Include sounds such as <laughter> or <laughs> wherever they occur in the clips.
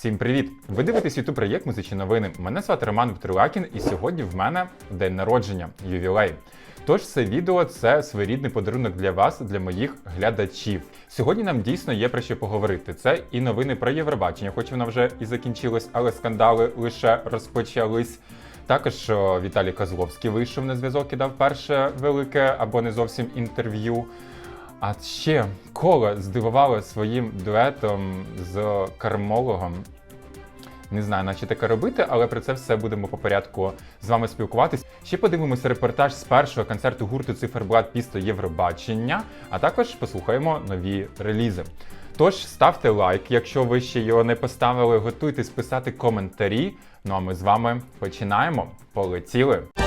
Всім привіт! Ви дивитесь youtube проєкт Музичні новини. Мене звати Роман Втрилакін, і сьогодні в мене день народження, ювілей. Тож це відео це своєрідний подарунок для вас, для моїх глядачів. Сьогодні нам дійсно є про що поговорити. Це і новини про Євробачення, хоч воно вже і закінчилось, але скандали лише розпочались. Також Віталій Козловський вийшов на зв'язок і дав перше велике або не зовсім інтерв'ю. А ще коло здивувало своїм дуетом з кармологом. Не знаю, наче таке робити, але про це все будемо по порядку з вами спілкуватись. Ще подивимося репортаж з першого концерту гурту Циферблат Пісто Євробачення, а також послухаємо нові релізи. Тож ставте лайк, якщо ви ще його не поставили, готуйтесь писати коментарі. Ну а ми з вами починаємо. Полетіли!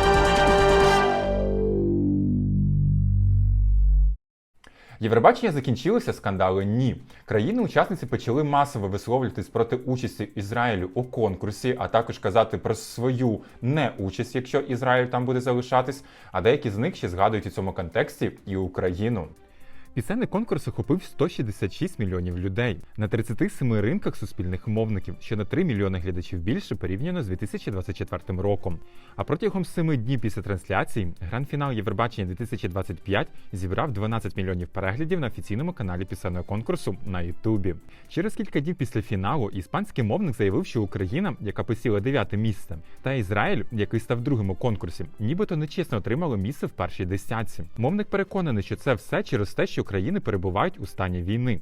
Євробачення закінчилося, скандали ні. Країни-учасниці почали масово висловлюватись проти участі Ізраїлю у конкурсі, а також казати про свою неучасть, якщо Ізраїль там буде залишатись. А деякі з них ще згадують у цьому контексті і Україну. Пісенний конкурс охопив 166 мільйонів людей на 37 ринках суспільних мовників, що на 3 мільйони глядачів більше порівняно з 2024 роком. А протягом 7 днів після трансляції гранд-фінал Євробачення 2025 зібрав 12 мільйонів переглядів на офіційному каналі пісенного конкурсу на Ютубі. Через кілька днів після фіналу іспанський мовник заявив, що Україна, яка посіла 9 місце, та Ізраїль, який став другим у конкурсі, нібито нечесно отримали місце в першій десятці. Мовник переконаний, що це все через те, що країни перебувають у стані війни.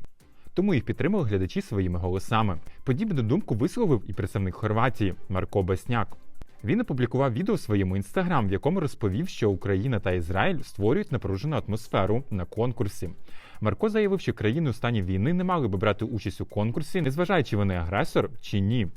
Тому їх підтримали глядачі своїми голосами. Подібну думку висловив і представник Хорватії Марко Басняк. Він опублікував відео в своєму інстаграм, в якому розповів, що Україна та Ізраїль створюють напружену атмосферу на конкурсі. Марко заявив, що країни у стані війни не мали би брати участь у конкурсі, незважаючи вони агресор чи ні.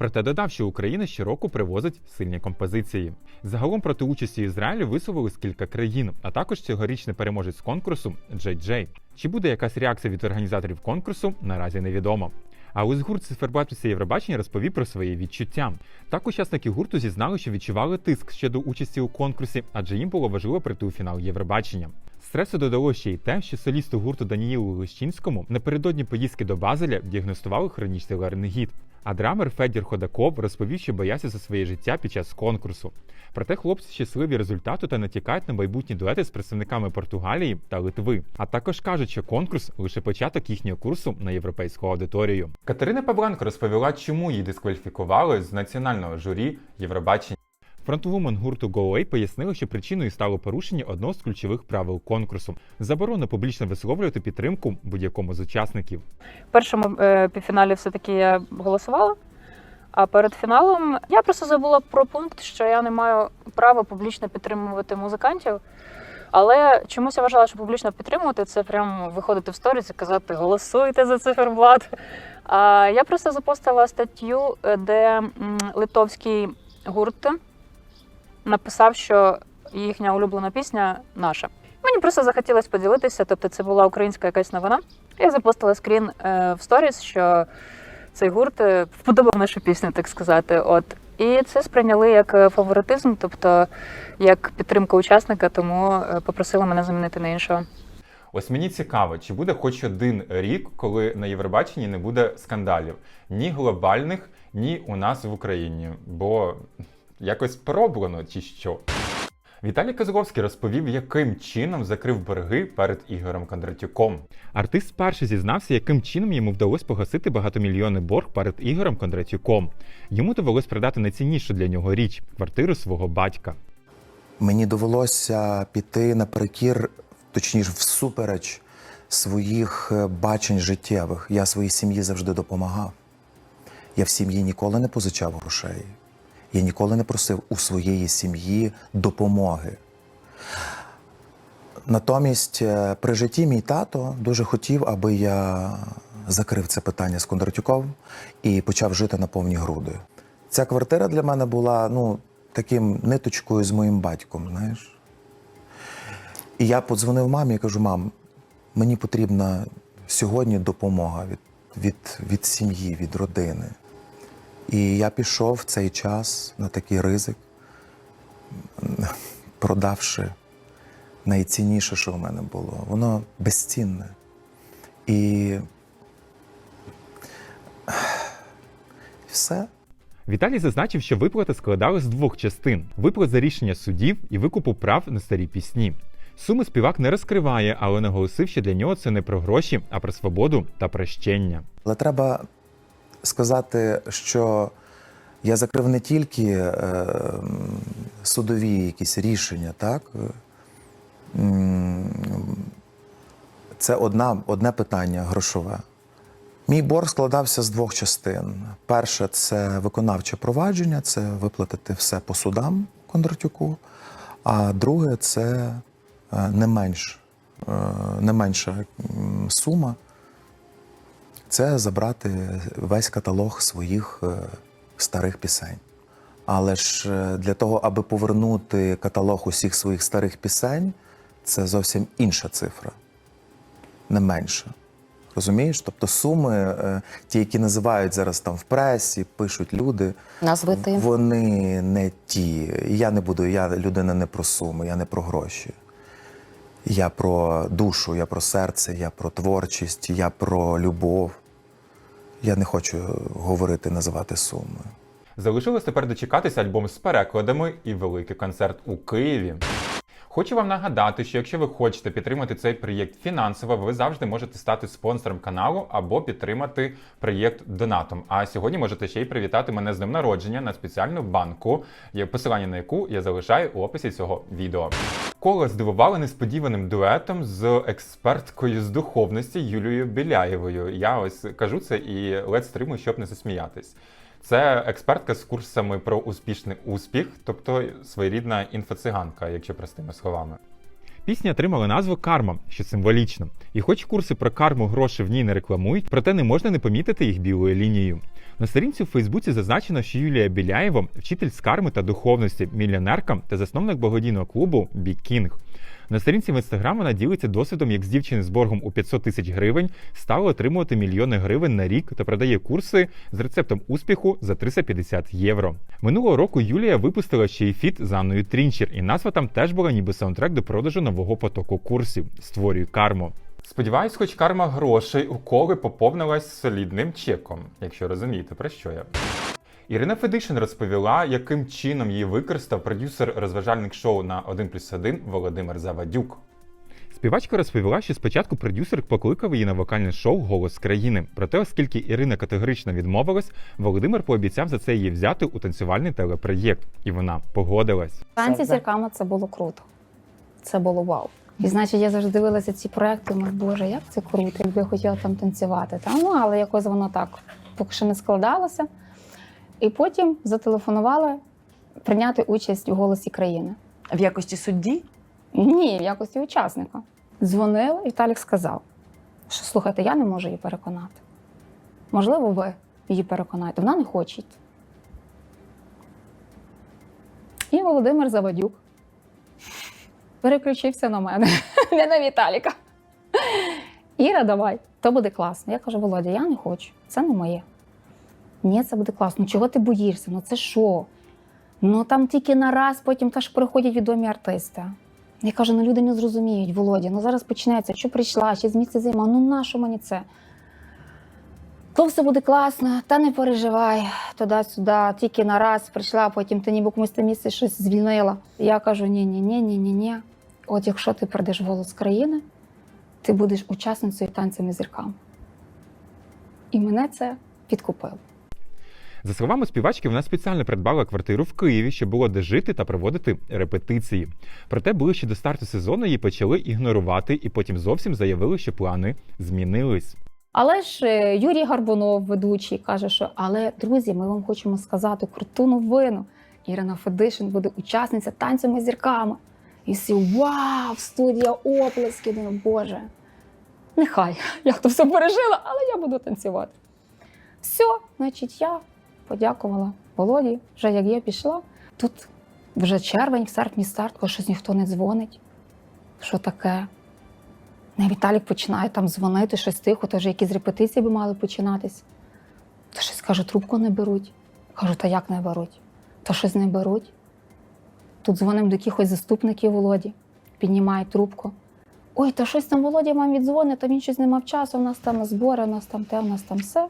Проте додав, що Україна щороку привозить сильні композиції. Загалом проти участі Ізраїлю висловились кілька країн, а також цьогорічний переможець конкурсу Джей Джей. Чи буде якась реакція від організаторів конкурсу, наразі невідомо. А ось гурт циферблат Євробачення розповів про свої відчуття. Так учасники гурту зізнали, що відчували тиск щодо участі у конкурсі, адже їм було важливо прийти у фінал Євробачення. Стресу додало ще й те, що солісту гурту Даніїлу Лищинському напередодні поїздки до Базеля діагностували хронічний ларингіт. А драмер Федір Ходаков розповів, що боявся за своє життя під час конкурсу. Проте хлопці щасливі результату та натякають на майбутні дуети з представниками Португалії та Литви. А також кажуть, що конкурс лише початок їхнього курсу на європейську аудиторію. Катерина Павленко розповіла, чому її дискваліфікували з національного журі Євробачення. Фронтвумен гурту GoAway пояснила, що причиною стало порушення одного з ключових правил конкурсу заборона публічно висловлювати підтримку будь-якому з учасників. В першому е, півфіналі все-таки я голосувала. А перед фіналом я просто забула про пункт, що я не маю права публічно підтримувати музикантів. Але чомусь я вважала, що публічно підтримувати це прямо виходити в сторіс і казати голосуйте за циферблат. А я просто запостила статтю, е, де литовський гурт написав, що їхня улюблена пісня наша. Мені просто захотілося поділитися, тобто це була українська якась новина. Я запостила скрін е, в сторіс, що цей гурт е, вподобав нашу пісню, так сказати. От. І це сприйняли як е, фаворитизм, тобто як підтримка учасника, тому попросили мене замінити на іншого. Ось мені цікаво, чи буде хоч один рік, коли на Євробаченні не буде скандалів ні глобальних, ні у нас в Україні, бо якось пороблено чи що. Віталій Козловський розповів, яким чином закрив борги перед Ігорем Кондратюком. Артист спершу зізнався, яким чином йому вдалося погасити багатомільйонний борг перед Ігорем Кондратюком. Йому довелось продати найціннішу для нього річ квартиру свого батька. Мені довелося піти наперекір, точніше, всупереч своїх е, бачень життєвих. Я своїй сім'ї завжди допомагав. Я в сім'ї ніколи не позичав грошей. Я ніколи не просив у своєї сім'ї допомоги. Натомість е, при житті мій тато дуже хотів, аби я закрив це питання з Кондратюком і почав жити на повні груди. Ця квартира для мене була ну, таким ниточкою з моїм батьком, знаєш. І я подзвонив мамі і кажу: мам, мені потрібна сьогодні допомога від, від, від сім'ї, від родини. І я пішов в цей час на такий ризик, продавши найцінніше, що в мене було. Воно безцінне. І <sighs> Все. Віталій зазначив, що виплата складалась з двох частин: виплат за рішення судів і викупу прав на старі пісні. Суми співак не розкриває, але наголосив, що для нього це не про гроші, а про свободу та прощення. Але треба сказати, що я закрив не тільки е, судові якісь рішення, так? Це одна, одне питання грошове. Мій борг складався з двох частин. Перше це виконавче провадження, це виплатити все по судам Кондратюку. А друге це е, не менш, е, не менша сума це забрати весь каталог своїх е, старих пісень. Але ж е, для того, аби повернути каталог усіх своїх старих пісень, це зовсім інша цифра, не менша. Розумієш? Тобто суми, е, ті, які називають зараз там в пресі, пишуть люди, Назви ти. вони не ті. Я не буду, я людина не про суми, я не про гроші. Я про душу, я про серце, я про творчість, я про любов. Я не хочу говорити, називати суми. Залишилось тепер дочекатися альбом з перекладами і великий концерт у Києві. Хочу вам нагадати, що якщо ви хочете підтримати цей проєкт фінансово, ви завжди можете стати спонсором каналу або підтримати проєкт донатом. А сьогодні можете ще й привітати мене з днем народження на спеціальну банку, посилання на яку я залишаю у описі цього відео. Коло здивували несподіваним дуетом з експерткою з духовності Юлією Біляєвою. Я ось кажу це і ледь стримую, щоб не засміятись. Це експертка з курсами про успішний успіх, тобто своєрідна інфоциганка, якщо простими словами. Пісня отримала назву Карма, що символічно. І хоч курси про карму гроші в ній не рекламують, проте не можна не помітити їх білою лінією. На сторінці у Фейсбуці зазначено, що Юлія Біляєва вчитель з карми та духовності, мільйонерка та засновник благодійного клубу Бікінг. На сторінці в інстаграм вона ділиться досвідом, як з дівчини з боргом у 500 тисяч гривень стала отримувати мільйони гривень на рік та продає курси з рецептом успіху за 350 євро. Минулого року Юлія випустила ще й фіт з Анною Трінчер, і назва там теж була ніби саундтрек до продажу нового потоку курсів Створюй карму. Сподіваюсь, хоч карма грошей у коли поповнилась солідним чеком, якщо розумієте, про що я. Ірина Федишин розповіла, яким чином її використав продюсер розважальних шоу на 1 плюс 1 Володимир Завадюк. Співачка розповіла, що спочатку продюсер покликав її на вокальне шоу Голос країни. Проте, оскільки Ірина категорично відмовилась, Володимир пообіцяв за це її взяти у танцювальний телепроєкт, і вона погодилась. Танці з зірками це було круто. Це було вау. І значить, я завжди дивилася ці проекти. Думаю, боже, як це круто, якби я хотіла там танцювати. Та, ну, але якось воно так поки що не складалося. І потім зателефонували прийняти участь у голосі країни. В якості судді? Ні, в якості учасника. Дзвонили, і Віталік сказав, що слухайте, я не можу її переконати. Можливо, ви її переконаєте. Вона не хоче. І Володимир Завадюк переключився на мене, <laughs> не на Віталіка. Іра, давай, то буде класно. Я кажу, Володя, я не хочу, це не моє. Ні, це буде класно. Чого ти боїшся? Ну це що? Ну там тільки на раз, потім теж приходять відомі артисти. Я кажу, ну люди не зрозуміють, Володя, ну зараз почнеться, що прийшла, ще з місця займа, ну нащо мені це? То все буде класно, та не переживай, туди-сюди, тільки на раз прийшла, потім ти ніби комусь те місце щось звільнила. Я кажу: ні, ні, ні, ні, ні, ні. От якщо ти прийдеш голос країни, ти будеш учасницею танцями зірками. І мене це підкупило. За словами співачки, вона спеціально придбала квартиру в Києві, щоб було де жити та проводити репетиції. Проте ближче до старту сезону її почали ігнорувати, і потім зовсім заявили, що плани змінились. Але ж е, Юрій Гарбунов, ведучий, каже, що але друзі, ми вам хочемо сказати круту новину. Ірина Федишин буде учасниця танцями зірками. І всі вау, студія оплески. Думаю, Боже, нехай я то все пережила, але я буду танцювати. Все, значить, я подякувала Володі, вже як я пішла. Тут вже червень, в серпні старт, бо щось ніхто не дзвонить. Що таке? Не Віталік починає там дзвонити, щось тихо, то вже якісь репетиції би мали починатись. То щось кажу, трубку не беруть. Кажу, та як не беруть? Та щось не беруть. Тут дзвонимо до якихось заступників Володі, піднімають трубку. Ой, та щось там Володя вам віддзвонить, та він щось не мав часу, у нас там збори, у нас там те, у нас там все.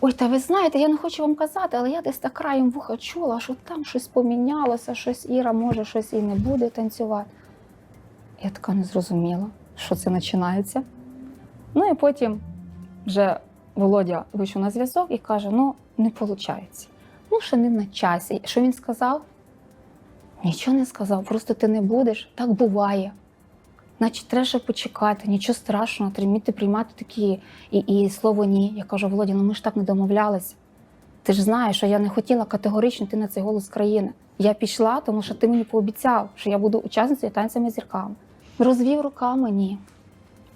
Ой, та ви знаєте, я не хочу вам казати, але я десь так краєм вуха чула, що там щось помінялося, щось Іра може щось і не буде танцювати. Я така не зрозуміла, що це починається. Ну і потім вже Володя вийшов на зв'язок і каже: ну, не виходить. Ну, ще не на часі. Що він сказав? Нічого не сказав, просто ти не будеш. Так буває. Значить, треба почекати, нічого страшного, треба вміти приймати такі і, і слово ні. Я кажу, Володя, ну ми ж так не домовлялися. Ти ж знаєш, що я не хотіла категорично йти на цей голос країни. Я пішла, тому що ти мені пообіцяв, що я буду учасницею танцями зірками. Розвів руками ні.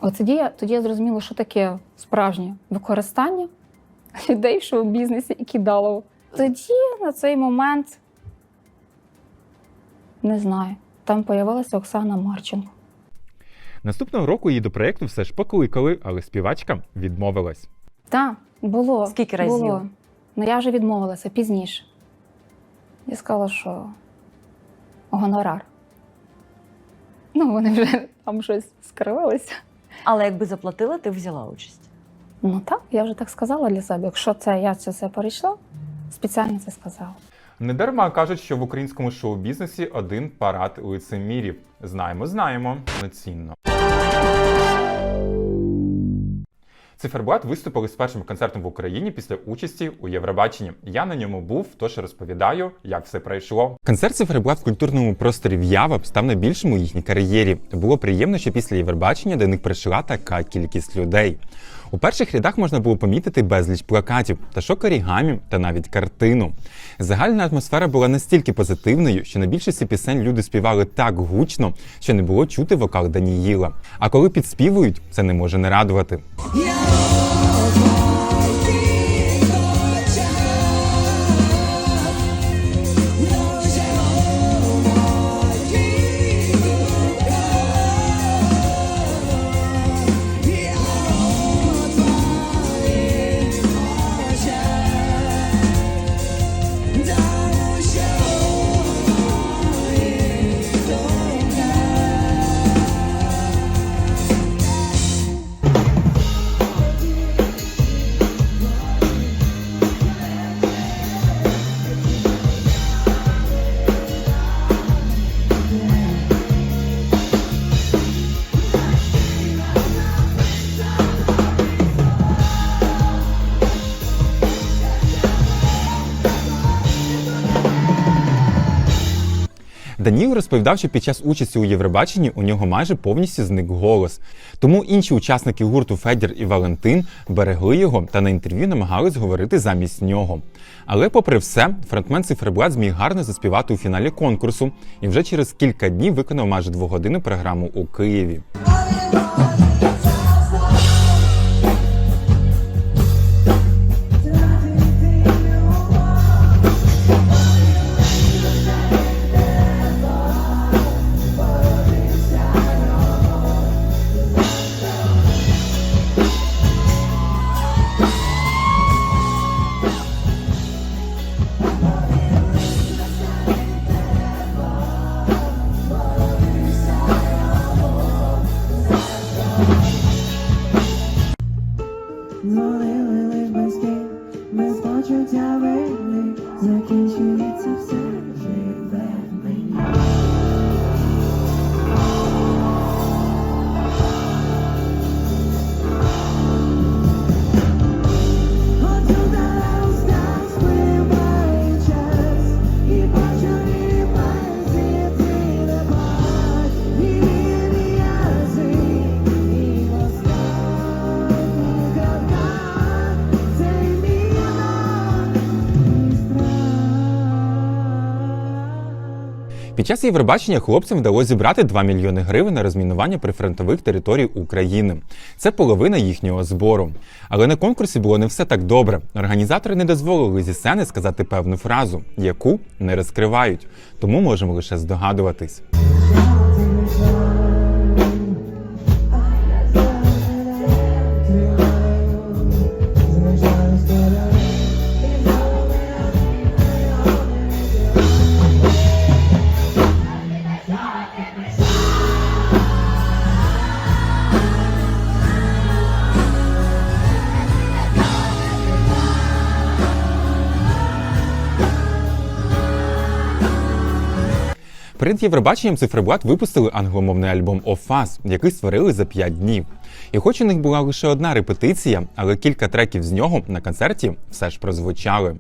От тоді я, тоді я зрозуміла, що таке справжнє використання людей в шоу-бізнесі і кидалово. Тоді на цей момент не знаю. Там появилася Оксана Марченко. Наступного року її до проєкту все ж покликали, але співачка відмовилась. Так, було. Скільки разів? Було. Ну я вже відмовилася пізніше. Я сказала, що гонорар. Ну, вони вже там щось скривилися. Але якби заплатила, ти взяла участь. Ну так, я вже так сказала для себе. Якщо це я це, це перейшла, спеціально це сказала. Недарма кажуть, що в українському шоу-бізнесі один парад лицемірів. Знаємо, знаємо. Цінно. Циферблат виступили з першим концертом в Україні після участі у Євробаченні. Я на ньому був, тож розповідаю, як все пройшло. Концерт Циферблат в культурному просторі В'ява став найбільшим у їхній кар'єрі. Було приємно, що після Євробачення до них прийшла така кількість людей. У перших рядах можна було помітити безліч плакатів, та шокарі гамі та навіть картину. Загальна атмосфера була настільки позитивною, що на більшості пісень люди співали так гучно, що не було чути вокал Даніїла. А коли підспівують, це не може не радувати. Даніл розповідав, що під час участі у Євробаченні у нього майже повністю зник голос. Тому інші учасники гурту Федір і Валентин берегли його та на інтерв'ю намагались говорити замість нього. Але, попри все, фронтмен циферблат зміг гарно заспівати у фіналі конкурсу і вже через кілька днів виконав майже двогодинну програму у Києві. Під час Євробачення хлопцям вдалося зібрати 2 мільйони гривень на розмінування прифронтових територій України. Це половина їхнього збору. Але на конкурсі було не все так добре. Організатори не дозволили зі сцени сказати певну фразу, яку не розкривають. Тому можемо лише здогадуватись. Перед Євробаченням циферблат випустили англомовний альбом Офас, який створили за 5 днів. І хоч у них була лише одна репетиція, але кілька треків з нього на концерті все ж прозвучали.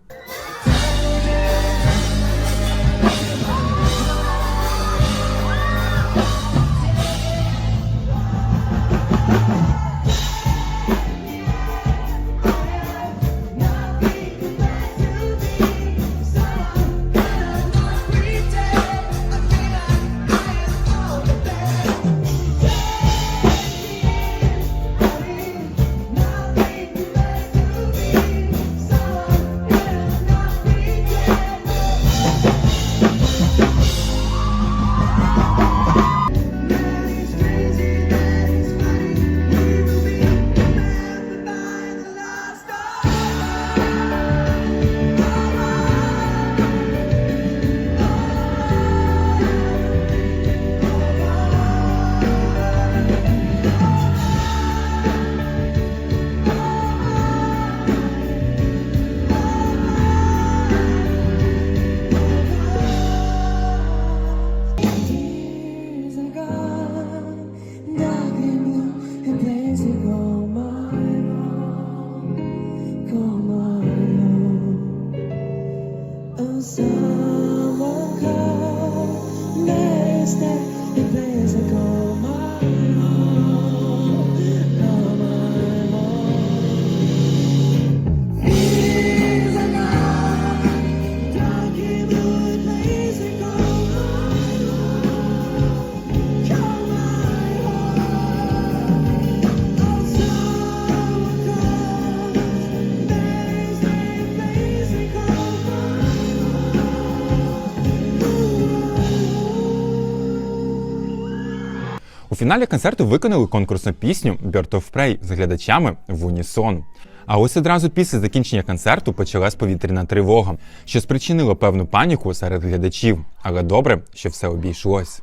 Фіналі концерту виконали конкурсну пісню Bird of Prey з глядачами в унісон. А ось одразу після закінчення концерту почалась повітряна тривога, що спричинило певну паніку серед глядачів. Але добре, що все обійшлось.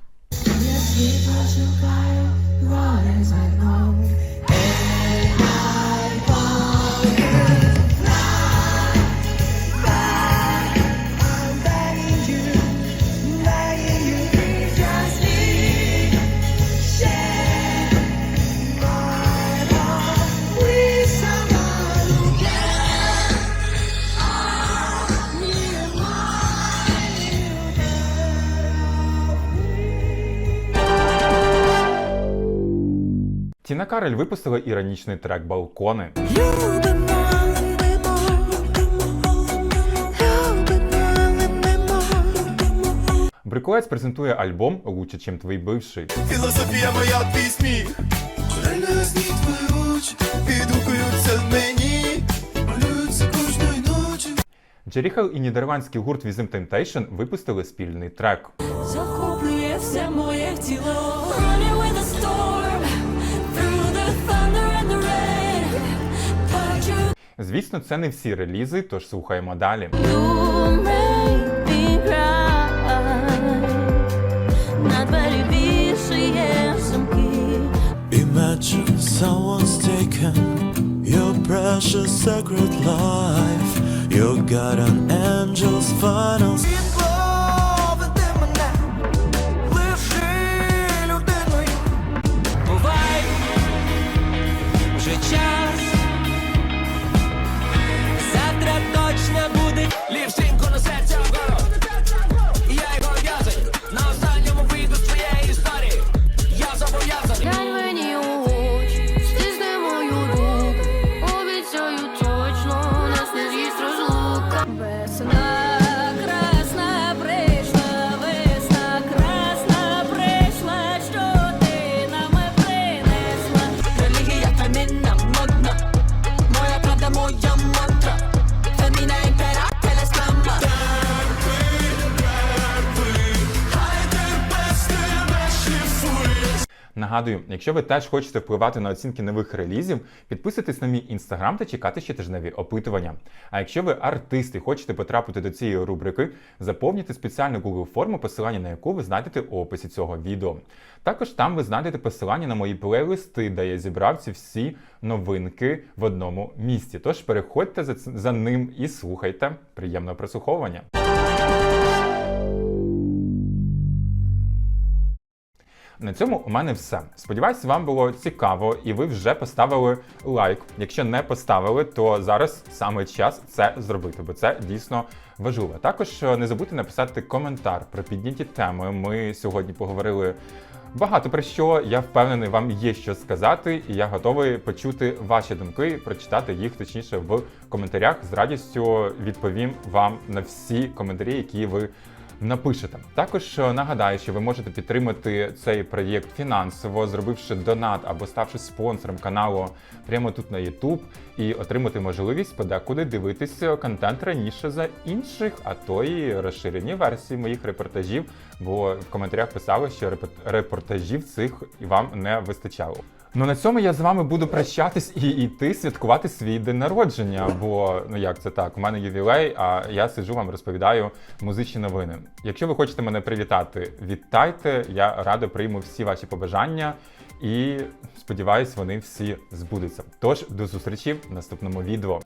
Тіна Карель випустила іронічний трек Балкони. Брикулець презентує альбом Лучше, чим твій бивший. Філософія моя твій сміх Реально твої очі Відгукуються мені Малюються кожної ночі Джеріхел і нідерландський гурт Візим Temptation випустили спільний трек. Захоплює все моє тіло Звісно, це не всі релізи, тож слухаємо далі. Imagine someone's taken Your precious sacred life You got an angel's final Нагадую, якщо ви теж хочете впливати на оцінки нових релізів, підписуйтесь на мій інстаграм та чекайте щотижневі опитування. А якщо ви артист і хочете потрапити до цієї рубрики, заповнюйте спеціальну Google форму, посилання на яку ви знайдете у описі цього відео. Також там ви знайдете посилання на мої плейлисти, де я зібрав ці всі новинки в одному місці. Тож переходьте за ним і слухайте. Приємного прослуховування. На цьому у мене все. Сподіваюсь, вам було цікаво і ви вже поставили лайк. Якщо не поставили, то зараз саме час це зробити, бо це дійсно важливо. Також е, не забудьте написати коментар про підняті теми. Ми сьогодні поговорили. Багато про що я впевнений, вам є що сказати, і я готовий почути ваші думки, прочитати їх точніше в коментарях. З радістю відповім вам на всі коментарі, які ви напишете. Також е, нагадаю, що ви можете підтримати цей проєкт фінансово, зробивши донат або ставши спонсором каналу прямо тут на YouTube і отримати можливість подекуди дивитися контент раніше за інших, а то і розширені версії моїх репортажів. Бо в коментарях писали, що репо- репортажів цих вам не вистачало. Ну на цьому я з вами буду прощатись і йти святкувати свій день народження. Бо ну як це так? У мене ювілей, а я сиджу вам розповідаю музичні новини. Якщо ви хочете мене привітати, вітайте. Я радо прийму всі ваші побажання і сподіваюсь, вони всі збудуться. Тож до зустрічі в наступному відео.